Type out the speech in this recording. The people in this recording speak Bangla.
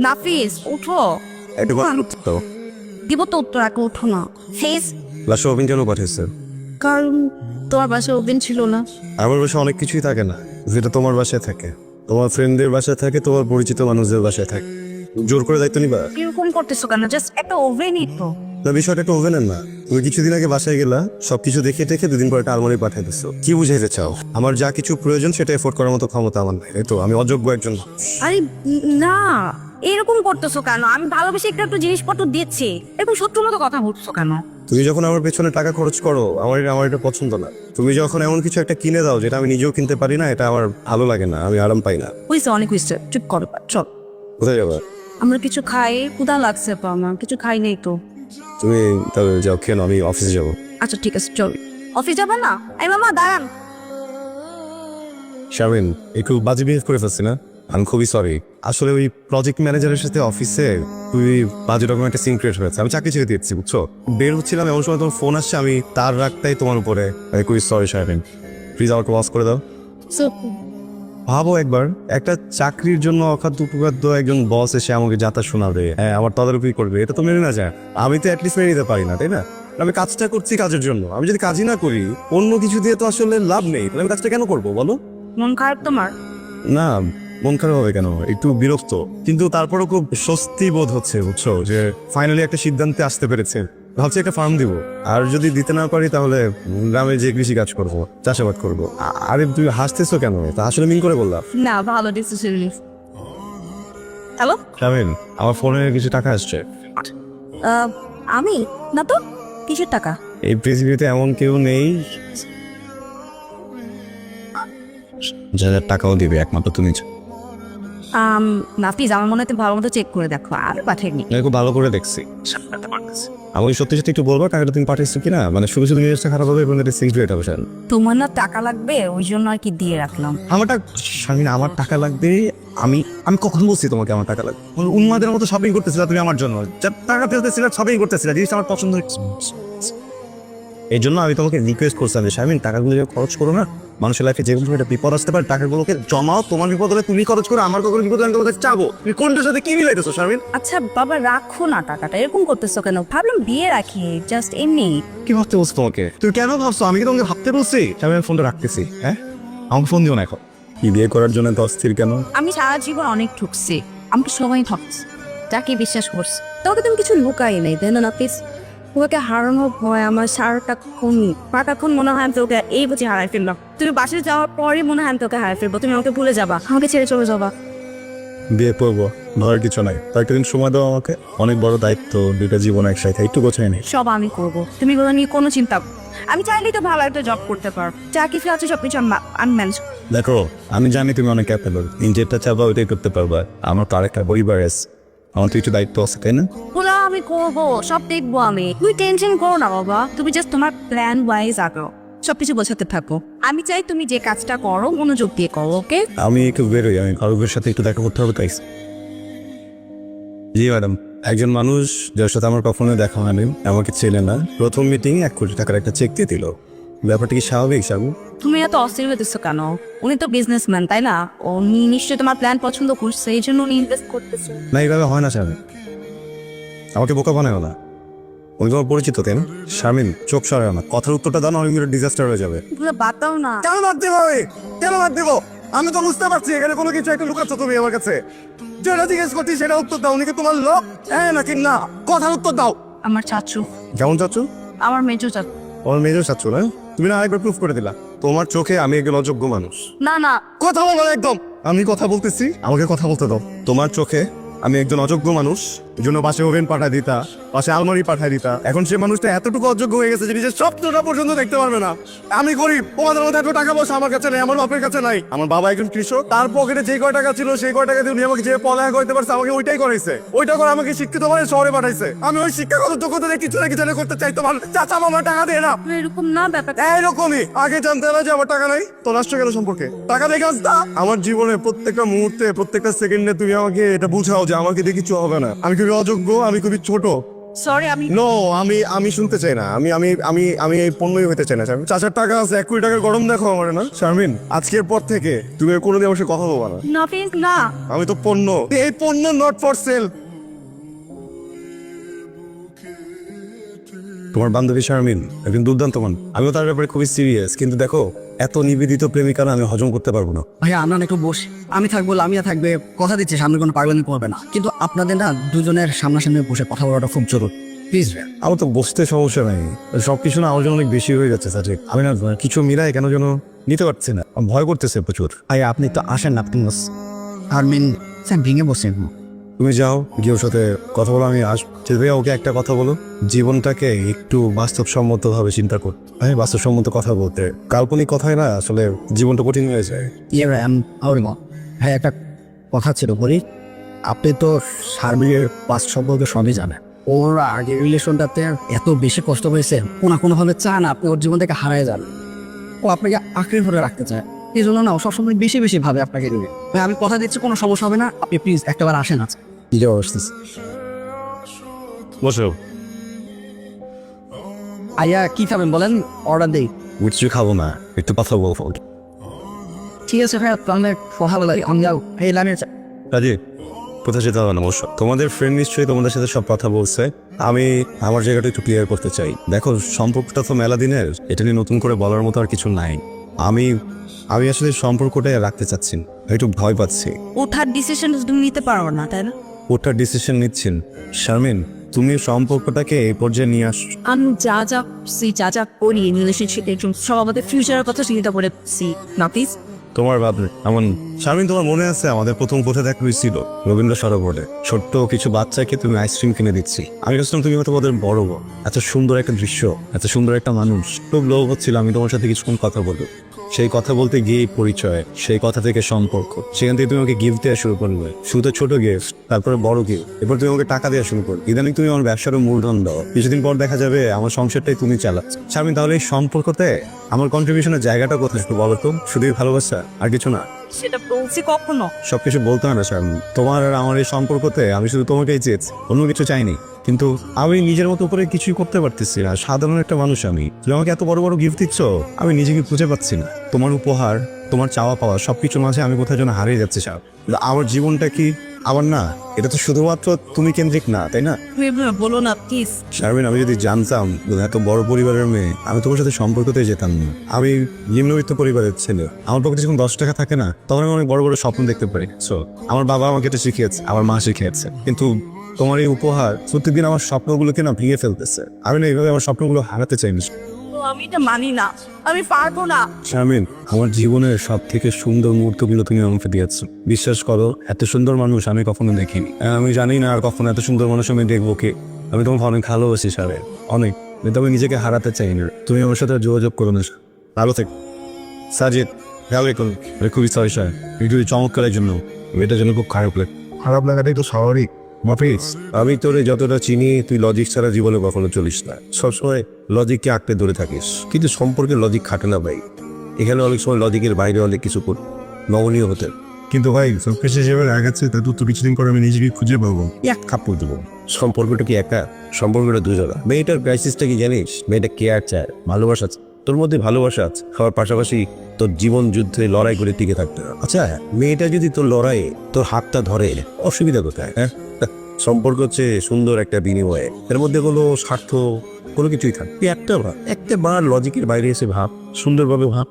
নাফিস উঠো। একটু তো। দিব তো উত্তর আগে উঠো না। ফেস। অভিন কেন পাঠিয়েছে? কারণ তোমার বাসায় ওভেন ছিল না। আমার বাসায় অনেক কিছুই থাকে না যেটা তোমার বাসায় থাকে। তোমার ফ্রেন্ডদের বাসায় থাকে তোমার পরিচিত মানুষদের বাসায় থাকে। জোর করে দায়িত্ব নিবা। করতেছো কেন? জাস্ট একটা ওভেনই তো। না বিষয়টা একটু ওভেনের না। তুমি কিছুদিন আগে বাসায় গেলা সবকিছু দেখে দেখে দুদিন পর একটা আলমারি পাঠিয়ে দিচ্ছ কি বুঝাইতে চাও? আমার যা কিছু প্রয়োজন সেটা এফোর্ড করার মতো ক্ষমতা আমার নাই তো? আমি অযোগ্য একজন আরে না। এরকম করতেছো কেন? আমি ভালোবেসে একটা একটু জিনিসপত্র দিচ্ছি। এরকম শত্রুর মতো কথা বলছো কেন? তুমি যখন আমার পেছনে টাকা খরচ করো আমার এটা- আমার এটা পছন্দ না। তুমি যখন এমন কিছু একটা কিনে দাও যেটা আমি নিজেও কিনতে পারি না এটা আমার ভালো লাগে না আমি আরাম পাই না। হয়েছে অনেক হয়েছে চুপ করো চল। কোথায় যাবা? আমরা কিছু খাই ক্ষুধা লাগছে তো আমার কিছু খাই নেই তো। তুমি তাহলে যাও কেন আমি অফিসে যাব। আচ্ছা ঠিক আছে চল। অফিস যাবে না? এই মামা দাঁড়ান। শামিন একটু বাজে বিহেভ করে ফেলছি না? আমি খুবই সরি আসলে ওই প্রজেক্ট ম্যানেজারের সাথে অফিসে তুই বাজে রকম একটা সিন ক্রিয়েট হয়েছে। আমি চাকরি ছেড়ে দিয়েছি বুঝছ? বের হচ্ছিলাম এমন সময় তোমার ফোন আসছে আমি তার রাখতাই তোমার উপরে। খুবই সরি শামিন প্লিজ আমাকে ওয়াশ করে দাও। ভাবো একবার একটা চাকরির জন্য অখাদ্য উপখাদ্য একজন বস এসে আমাকে যাতা শোনাবে হ্যাঁ আমার তদারকি করবে এটা তো মেনে না যায়। আমি তো অ্যাটলিস্ট মেনে নিতে পারি না তাই না? আমি কাজটা করছি কাজের জন্য। আমি যদি কাজই না করি অন্য কিছু দিয়ে তো আসলে লাভ নেই। তাহলে আমি কাজটা কেন করব বলো? মন খারাপ তোমার? না। মন খারাপ হবে কেন? একটু বিরক্ত। কিন্তু তারপরও খুব স্বস্তি বোধ হচ্ছে বুঝছ? যে ফাইনালি একটা সিদ্ধান্তে আসতে পেরেছে। ভাবছি একটা ফার্ম দিব। আর যদি দিতে না পারি তাহলে গ্রামে যে কৃষি কাজ করব চাষাবাদ করব। আরে তুই হাসতেছো কেন? তা আসলে মিন করে বললাম। না ভালো ডিসিশন হ্যালো শামিন আমার ফোনে কিছু টাকা আসছে। আমি? না তো কিসের টাকা? এই পৃথিবীতে এমন কেউ নেই যাদের টাকাও দিবে একমাত্র তুমি। নাফিজ আমার মনে হয় ভালো মতো চেক করে দেখো আর পাঠাইনি খুব ভালো করে দেখছি। আমি সত্যি সত্যি একটু বলব টাকাটা তুমি পাঠিয়েছো কিনা? মানে শুধু শুধু জিনিসটা খারাপ হবে এবং এটা সিক্রেট হবে তোমার না টাকা লাগবে ওই জন্য আর কি দিয়ে রাখলাম। আমার টাকা শামিন আমার টাকা লাগবে আমি আমি কখন বলছি তোমাকে আমার টাকা লাগবে? উন্মাদের মতো শপিং করতেছিলা তুমি আমার জন্য। যা টাকা ফেলতেছিলা শপিং করতেছিলা জিনিসটা আমার পছন্দ হচ্ছে। এই জন্য আমি তোমাকে রিকোয়েস্ট করছিলাম যে শামিন টাকাগুলো যে খরচ করো না মানুষের লাইফে যে কোনো একটা বিপদ আসতে পারে টাকাগুলোকে জমাও তোমার বিপদ হলে তুমি খরচ করো আমার কখনো বিপদ হলে আমি তোমাকে চাবো তুমি কোনটার সাথে কি মিলাইতেছো শামিন আচ্ছা বাবা রাখো না টাকাটা এরকম করতেছো কেন? ভাবলাম বিয়ে রাখি জাস্ট এমনি। কি ভাবতে বলছো তোমাকে? তুমি কেন ভাবছ? আমি কি তোমাকে ভাবতে বলছি? শামিন ফোনটা রাখতেছি হ্যাঁ? আমাকে ফোন দিও না এখন। কি বিয়ে করার জন্য তো অস্থির কেন? আমি সারা জীবন অনেক ঠকছি আমাকে সবাই ঠকছে যাকে বিশ্বাস করছে। তোকে তুমি কিছু লুকাই নেই তাই না নাফিস? তোমাকে হারানোর ভয় আমার সারাটা খুন সারাটাক্ষণ মনে হয় আমি তোকে এই বুঝি হারাই ফেললাম। তুমি বাসে যাওয়ার পরে মনে হয় আমি তোকে হারাই ফেলব। তুমি আমাকে ভুলে যাবা। আমাকে ছেড়ে চলে যাবা। বিয়ে করব। ভয়ের কিছু নাই। কয়েকটা দিন সময় দাও আমাকে। অনেক বড় দায়িত্ব দুইটা জীবন একসাথে একটু গোছাই নেই। সব আমি করব। তুমি কোনো নিয়ে কোনো চিন্তা আমি চাইলেই তো ভালো একটা জব করতে পারব যা কিছু আছে সব কিছু আমি ম্যানেজ দেখো আমি জানি তুমি অনেক ক্যাপেবল যেটা চাবা ওইটাই করতে পারবা। আমার তো আরেকটা পরিবার আছে। আমার তো একটু দায়িত্ব আছে তাই না? পুরো আমি করব সব দেখব আমি। তুই টেনশন করো না বাবা। তুমি জাস্ট তোমার প্ল্যান ওয়াইজ আগো সবকিছু বোঝাতে থাকো। আমি চাই তুমি যে কাজটা করো মনোযোগ দিয়ে করো ওকে আমি একটু বেরোই আমি কারোর সাথে একটু দেখা করতে হবে তাই জি ম্যাডাম একজন মানুষ যার সাথে আমার কখনো দেখা হয়নি আমাকে চেনে না। প্রথম মিটিং এক কোটি টাকার একটা চেক দিয়ে দিল। ব্যাপারটা কি স্বাভাবিক সাবু তুমি এত অস্থির হতেছো কেন? উনি তো বিজনেসম্যান তাই না? উনি নিশ্চয়ই তোমার প্ল্যান পছন্দ করছে এই জন্য উনি ইনভেস্ট করতেছে। না এইভাবে হয় না স্বামী আমাকে বোকা বানায় না। উনি তোমার পরিচিত তাই না শামিন চোখ সরায় না। কথার উত্তরটা দাও না অনেক ডিজাস্টার হয়ে যাবে। পুরো বাতাও না। কেন বাদ দেবো কেন বাদ দেবো? আমি তো বুঝতে পারছি এখানে কোনো কিছু একটা লুকাচ্ছ তুমি আমার কাছে। যেটা জিজ্ঞেস করছি সেটা উত্তর দাও। উনি কি তোমার লোক? হ্যাঁ নাকি না? কথার উত্তর দাও। আমার চাচু। কেমন চাচ্ছ আমার মেজো চাচু। তোমার মেয়েও চাচ্ছ না তুমি না আরেকবার প্রুফ করে দিলা। তোমার চোখে আমি একজন অযোগ্য মানুষ। না না। কথা বলো একদম। আমি কথা বলতেছি আমাকে কথা বলতে দাও। তোমার চোখে আমি একজন অযোগ্য মানুষ। জন্য পাশে ওভেন পাঠায় দিতা পাশে আলমারি পাঠায় দিতা। এখন সে মানুষটা এতটুকু অযোগ্য হয়ে গেছে যে নিজের স্বপ্নটা পর্যন্ত দেখতে পারবে না। আমি গরিব তোমাদের মধ্যে এত টাকা পয়সা আমার কাছে নেই আমার বাপের কাছে নাই। আমার বাবা একজন কৃষক তার পকেটে যে কয় টাকা ছিল সেই কয় টাকা দিয়ে উনি আমাকে যে পড়ালেখা করতে পারছে আমাকে ওইটাই করাইছে। ওইটা করে আমাকে শিক্ষিত মানে শহরে পাঠাইছে। আমি ওই শিক্ষাগত যোগ্যতা দিয়ে কিছু না কিছু করতে চাই তোমার চাচা মামা টাকা দিয়ে না। এরকম না ব্যাপার। এইরকমই। আগে জানতে হবে যে আমার টাকা নাই তো রাষ্ট্র গেল সম্পর্কে? টাকা দিয়ে কাজ আমার জীবনে প্রত্যেকটা মুহূর্তে প্রত্যেকটা সেকেন্ডে তুমি আমাকে এটা বুঝাও যে আমাকে দিয়ে কিছু হবে না। আমি খুবই অযোগ্য আমি খুবই ছোট। সরি আমি নো আমি আমি শুনতে চাই না। আমি আমি আমি আমি এই পণ্যই হতে চাই না শারমিন চাচার টাকা আছে এক কোটি টাকার গরম দেখো আমার না। শারমিন আজকের পর থেকে তুমি আর কোনোদিন আমার সাথে কথা বলবা না। না। আমি তো পণ্য। এই পণ্য নট ফর সেল তোমার বান্ধবী শারমিন একজন দুর্দান্ত মান আমিও তার ব্যাপারে খুবই সিরিয়াস কিন্তু দেখো এত নিবেদিত প্রেমিকা আমি হজম করতে পারব না। ভাইয়া আমরা একটু বসি। আমি থাকব লামিয়া থাকবে কথা দিচ্ছি সামনে কোনো পাগলামি করবে না। কিন্তু আপনাদের না দুজনের সামনাসামনি বসে কথা বলাটা খুব জরুরি। প্লিজ আমার তো বসতে সমস্যা নাই। সবকিছু না আমার জন্য অনেক বেশি হয়ে যাচ্ছে সাজে আমি না কিছু মিলাই কেন যেন নিতে পারছি না। ভয় করতেছে প্রচুর। ভাই আপনি তো আসেন না আপনি আর মিন স্যার ভেঙে বসেন। তুমি যাও, গিয়ে ওর সাথে কথা বলো, আমি আস ভাইয়া ওকে একটা কথা বলো। জীবনটাকে একটু বাস্তবসম্মতভাবে চিন্তা কর। আমি বাস্তবসম্মত কথা বলতে, কাল্পনিক কথায় না, আসলে জীবনটা কঠিন হয়ে যায়। আউরি একটা কথা ছিল, বলি, আপনি তো সার্বিকের পাস সম্পর্কে সবই জানেন। ওর আগে রিলেশনটাতে এত বেশি কষ্ট হয়েছে, কোনো কোনোভাবে চান আপনি ওর জীবন থেকে হারায় যান। ও আপনাকে আঁকড়ে ধরে রাখতে চায়। এই জন্য না সবসময় বেশি বেশি ভাবে আপনাকে নিয়ে ভাই আমি কথা দিচ্ছি কোনো সমস্যা হবে না। আপনি প্লিজ একটাবার আসেন আজকে। বসো। আইয়া কি খাবেন বলেন? অর্ডার দেই। কিছু খাব না একটু কথা বলব ঠিক আছে ভাই তাহলে কথা বলাই আমি যাও। এই লাইনে কাজে কোথায় যেতে হবে না অবশ্য তোমাদের ফ্রেন্ড নিশ্চয়ই তোমাদের সাথে সব কথা বলছে। আমি আমার জায়গাটা একটু ক্লিয়ার করতে চাই। দেখো সম্পর্কটা তো মেলা দিনের এটা নিয়ে নতুন করে বলার মতো আর কিছু নাই। আমি আমি আসলে সম্পর্কটাই আর রাখতে চাচ্ছি। না। একটু ভয় পাচ্ছি। ওঠার ডিসিশন তুমি নিতে পারো না তাই না? ওটার ডিসিশন নিচ্ছেন শারমিন তুমি সম্পর্কটাকে এই পর্যায়ে নিয়ে আস আমি যা যা সি যা যা করি রিলেশনশিপে সব আমাদের ফিউচারের কথা চিন্তা করে সি নাফিস তোমার ভাবলে এমন শারমিন তোমার মনে আছে আমাদের প্রথম কোথায় দেখা হয়েছিল? রবীন্দ্র সরোবরে। ছোট্ট কিছু বাচ্চাকে তুমি আইসক্রিম কিনে দিচ্ছি। আমি ভাবছিলাম তুমি হয়তো ওদের বড়। এত সুন্দর একটা দৃশ্য এত সুন্দর একটা মানুষ। খুব লোভ হচ্ছিল আমি তোমার সাথে কিছুক্ষণ কথা বলব। সেই কথা বলতে গিয়েই পরিচয়, সেই কথা থেকে সম্পর্ক। সেখান থেকে তুমি আমাকে গিফট দেওয়া শুরু করবে শুধু ছোট গিফট তারপরে বড় গিফট এরপর তুমি আমাকে টাকা দেওয়া শুরু করবে ইদানিং তুমি আমার ব্যবসারও মূলধন দাও। কিছুদিন পর দেখা যাবে আমার সংসারটাই তুমি চালাচ্ছ। শারমিন তাহলে এই সম্পর্কতে আমার কন্ট্রিবিউশনের জায়গাটা কোথায় একটু বলো তো? শুধুই ভালোবাসা আর কিছু না? সেটা বলছি কখনো। সবকিছু বলতে হয় না স্যার তোমার আর আমার এই সম্পর্কতে আমি শুধু তোমাকেই চেয়েছি অন্য কিছু চাইনি। কিন্তু আমি নিজের মতো করে কিছুই করতে পারতেছি না। সাধারণ একটা মানুষ আমি। তুমি আমাকে এত বড় বড় গিফট দিচ্ছ আমি নিজেকে খুঁজে পাচ্ছি না। তোমার উপহার তোমার চাওয়া পাওয়া সবকিছুর মাঝে আমি কোথায় যেন হারিয়ে যাচ্ছি স্যার আমার জীবনটা কি আমার না এটা তো শুধুমাত্র তুমি কেন্দ্রিক না তাই না? বলো না প্লিজ শারমিন আমি যদি জানতাম তুমি এত বড় পরিবারের মেয়ে আমি তোমার সাথে সম্পর্কতে যেতাম না। আমি নিম্নবিত্ত পরিবারের ছেলে। আমার পক্ষে যখন দশ টাকা থাকে না তখন আমি অনেক বড় বড় স্বপ্ন দেখতে পারি। সো আমার বাবা আমাকে এটা শিখিয়েছে আমার মা শিখিয়েছে। কিন্তু তোমার এই উপহার প্রত্যেকদিন আমার স্বপ্নগুলোকে না ভেঙে ফেলতেছে। আমি না এইভাবে আমার স্বপ্নগুলো হারাতে চাই না। আমি এটা মানি না আমি পারব না। শারমিন আমার জীবনের সব থেকে সুন্দর মুহূর্তগুলো তুমি আমাকে দিয়েছ। বিশ্বাস করো এত সুন্দর মানুষ আমি কখনো দেখিনি। আমি জানি না আর কখনো এত সুন্দর মানুষ আমি দেখব কে। আমি তোমাকে অনেক ভালোবাসি সারে অনেক। কিন্তু আমি নিজেকে হারাতে চাই না। তুমি আমার সাথে যোগাযোগ করো না ভালো থেক। সাজিদ রেখুন খুবই সরি স্যার একটু চমৎকারের জন্য। এটার জন্য খুব খারাপ লাগে। খারাপ লাগাটাই তো স্বাভাবিক। মাফিজ আমি তোরে যতটা চিনি তুই লজিক ছাড়া জীবনে কখনো চলিস না। সবসময় লজিককে আঁকড়ে ধরে থাকিস। কিন্তু সম্পর্কে লজিক খাটে না ভাই। এখানে অনেক সময় লজিকের বাইরে অনেক কিছু কর নমনীয় হতে কিন্তু ভাই সব সবকিছু হিসেবে আগাচ্ছে তা তো কিছুদিন পর আমি নিজেকে খুঁজে পাবো। এক কাপড় দেবো। সম্পর্কটা কি একা? সম্পর্কটা দুজনা। মেয়েটার ক্রাইসিসটা কি জানিস? মেয়েটা কেয়ার চায় ভালোবাসা। তোর মধ্যে ভালোবাসা আছে। খাওয়ার পাশাপাশি তোর জীবন যুদ্ধে লড়াই করে টিকে থাকতে। আচ্ছা মেয়েটা যদি তোর লড়াইয়ে তোর হাতটা ধরে অসুবিধা কোথায়? হ্যাঁ? সম্পর্ক হচ্ছে সুন্দর একটা বিনিময়ে। এর মধ্যে কোনো স্বার্থ, কোনো কিছুই থাকবে একটা ভাব, একটা বার লজিকের বাইরে এসে ভাব, সুন্দরভাবে ভাব।